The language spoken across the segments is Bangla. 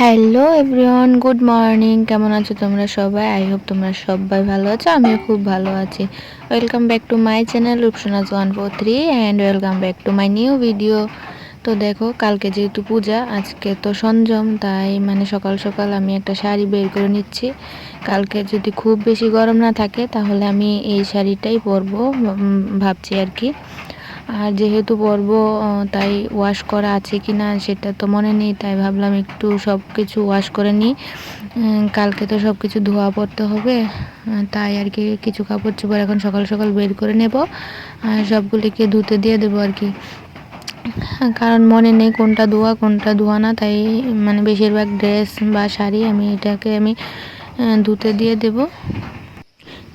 হ্যালো এভরিওয়ান গুড মর্নিং কেমন আছো তোমরা সবাই? আই হোপ তোমরা সবাই ভালো আছো, আমিও খুব ভালো আছি। Welcome back to my channel Rupsonaz one four three and welcome back to my new video তো দেখো, কালকে যেহেতু পূজা, আজকে তো সঞ্জম, তাই মানে সকাল সকাল আমি একটা শাড়ি বের করে নিচ্ছি। কালকে যদি খুব বেশি গরম না থাকে, তাহলে আমি এই শাড়িটাই পরবো ভাবছি আর কি। আর যেহেতু পরব তাই ওয়াশ করা আছে কি না সেটা তো মনে নেই, তাই ভাবলাম একটু সব কিছু ওয়াশ করে নিই। কালকে তো সব কিছু ধোয়া পড়তে হবে তাই আর কি কিছু কাপড় চোপড় এখন সকাল সকাল বের করে নেব, আর সবগুলিকে ধুতে দিয়ে দেবো আর কি। কারণ মনে নেই কোনটা ধোয়া কোনটা ধোয়া না, তাই মানে বেশিরভাগ ড্রেস বা শাড়ি আমি এটাকে আমি ধুতে দিয়ে দেবো।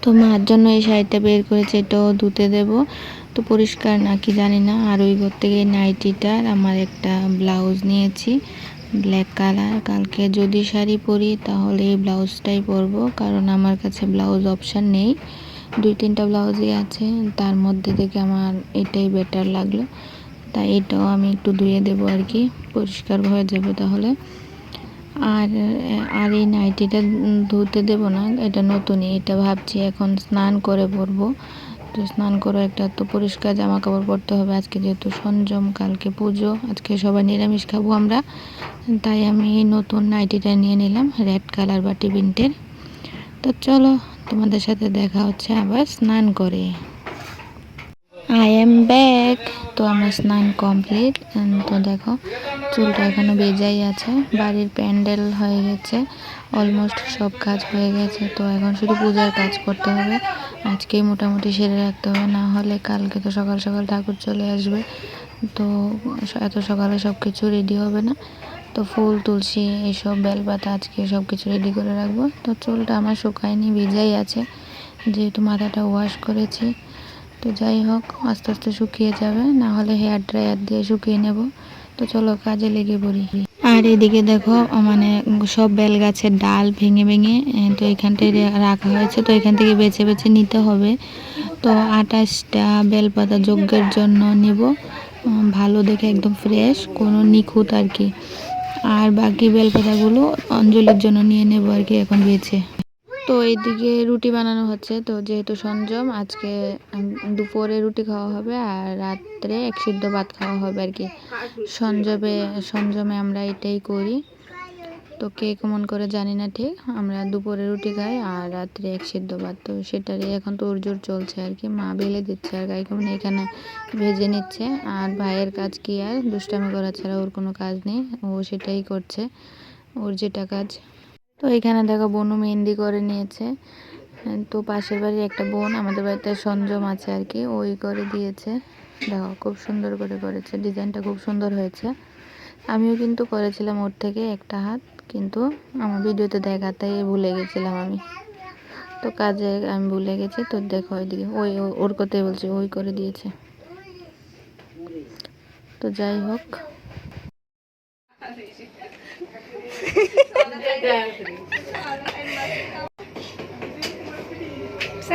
তো মার জন্য এই শাড়িটা বের করেছে, এটাও ধুতে দেব। তো পরিষ্কার নাকি জানি না। আর ওই ঘর থেকে নাইটিটার আমার একটা ব্লাউজ নিয়েছি। ব্ল্যাক কালার কালকে যদি শাড়ি পরি তাহলে এই ব্লাউজটাই পরবো, কারণ আমার কাছে ব্লাউজ অপশান নেই। দুই তিনটা ব্লাউজই আছে, তার মধ্যে থেকে আমার এটাই বেটার লাগল। তাই এটাও আমি একটু ধুয়ে দেবো আর কি, পরিষ্কার হয়ে যাবে তাহলে। আর আর এই নাইটিটা ধুতে দেবো না, এটা নতুনই, এটা ভাবছি এখন স্নান করে পরবো। তো স্নান করো, একটা তো পরিষ্কার জামা কাপড় পরতে হবে। আজকে যেহেতু সঞ্জম, কালকে পুজো, আজকে সবাই নিরামিষ খাব আমরা। তাই আমি এই নতুন নাইটিটা নিয়ে নিলাম রেড কালার বা টিবিনটের তো চলো, তোমাদের সাথে দেখা হচ্ছে আবার স্নান করে। আই এম ব্যাক তো আমার স্নান কমপ্লিট তো দেখো চুলটা এখনও বেজাই আছে, বাড়ির প্যান্ডেল হয়ে গেছে অলমোস্ট সব কাজ হয়ে গেছে, তো এখন শুধু পূজার কাজ করতে হবে, আজকেই মোটামুটি সেরে রাখতে হবে, না হলে কালকে তো সকাল সকাল ঠাকুর চলে আসবে, তো এত সকালে সব কিছু রেডি হবে না, তো ফুল, তুলসী এইসব বেলপাতা আজকে সব কিছু রেডি করে রাখব, তো চুলটা আমার শুকায়নি, ভিজাই আছে, যেহেতু মাথাটা ওয়াশ করেছি, তো যাই হোক, আস্তে আস্তে শুকিয়ে যাবে, না হলে হেয়ার ড্রায়ার দিয়ে শুকিয়ে নেব তো চলো কাজে লেগে পড়ি। আর এদিকে দেখো মানে সব বেল গাছের ডাল ভেঙে ভেঙে তো এখানটায় রাখা হয়েছে, তো এখান থেকে বেছে বেছে নিতে হবে। তো আঠাশটা বেলপাতা যজ্ঞের জন্য নেব। ভালো দেখে একদম ফ্রেশ কোনো নিখুঁত আর কি। আর বাকি বেলপাতাগুলো অঞ্জলির জন্য নিয়ে নেব আর কি, এখন বেছে। তো এইদিকে রুটি বানানো হচ্ছে। তো যেহেতু সঞ্জম, আজকে দুপুরে রুটি খাওয়া হবে আর রাত্রে এক সিদ্ধ ভাত খাওয়া হবে আর কি। সঞ্জমে সঞ্জমে আমরা এটাই করি। তো কে কেমন করে জানি না ঠিক। আমরা দুপুরে রুটি খাই আর রাত্রে এক সিদ্ধ ভাত। তো সেটারই এখন তো জোর চলছে আর কি। মা বেলে দিচ্ছে আর গাই কেমন এখানে ভেজে নিচ্ছে। আর ভাইয়ের কাজ কি আর? দুষ্টামি করা ছাড়া ওর কোনো কাজ নেই। ও সেটাই করছে। ওর যেটা কাজ। তো এখানে দেখো বোনও মেহেন্দি করে নিয়েছে। হ্যাঁ, তো পাশের বাড়ির একটা বোন আমাদের বাড়িতে সঞ্জম আছে আর কি ওই করে দিয়েছে। দেখো খুব সুন্দর করে করেছে ডিজাইনটা খুব সুন্দর হয়েছে। আমিও কিন্তু করেছিলাম ওর থেকে একটা হাত কিন্তু আমার ভিডিওতে দেখাতে ভুলে গেছিলাম আমি। তো কাজে আমি ভুলে গেছি তো দেখো ওইদিকে ওই ওর কথাই বলছি ওই করে দিয়েছে। তো যাই হোক।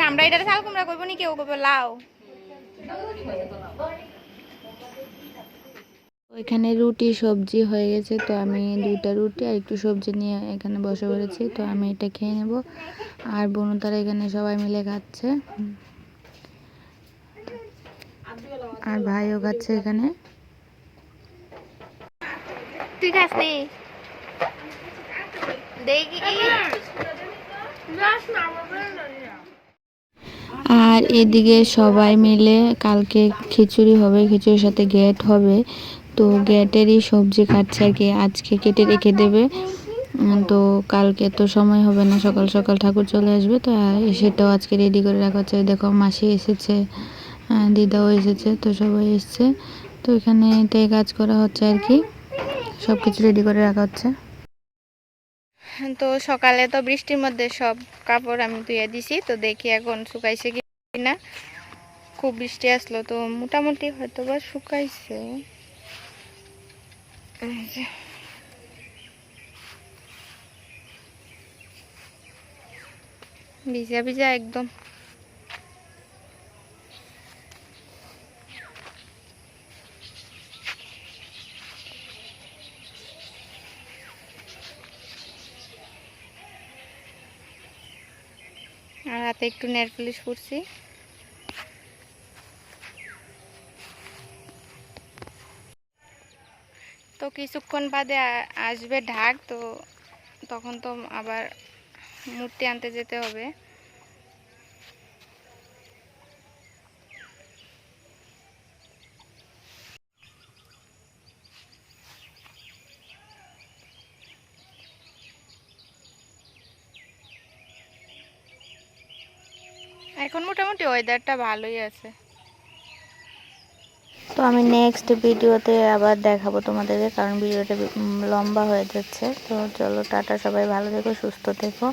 আমরা এটা কুমড়া করব নি কেউ করব লাউ ওইখানে রুটি সবজি হয়ে গেছে তো আমি দুইটা রুটি আর একটু সবজি নিয়ে এখানে বসে পড়েছি তো আমি এটা খেয়ে নেব। আর বোন তারা এখানে সবাই মিলে খাচ্ছে। আর ভাইও খাচ্ছে এখানে। তুই খাস নি? আর এদিকে সবাই মিলে কালকে খিচুড়ি হবে, খিচুড়ির সাথে গ্যাট হবে। তো গ্যাটেরই সবজি খাচ্ছে আর কি, আজকে কেটে রেখে দেবে। তো কালকে তো সময় হবে না, সকাল সকাল ঠাকুর চলে আসবে, তো সেটাও আজকে রেডি করে রাখা হচ্ছে। দেখো মাসি এসেছে দিদাও এসেছে, তো সবাই এসছে। তো এখানে এটাই কাজ করা হচ্ছে আর কি সব কিছু রেডি করে রাখা হচ্ছে। তো সকালে তো বৃষ্টির মধ্যে সব কাপড় আমি ধুয়ে দিছি, তো দেখি এখন শুকাইছে কি না। খুব বৃষ্টি আসলো, তো মোটামুটি হয়তো বা শুকাইছে ভিজা ভিজা একদম। আর হাতে একটু নেল পুলিশ করছি। তো কিছুক্ষণ বাদে আসবে ঢাক, তো তখন তো আবার মূর্তি আনতে যেতে হবে। এখন মোটামুটি ওয়েদারটা ভালোই আছে। তো আমি নেক্সট ভিডিওতে আবার দেখাবো তোমাদেরকে, কারণ ভিডিওটা লম্বা হয়ে যাচ্ছে। তো চলো টাটা, সবাই ভালো থেকো, সুস্থ থেকো।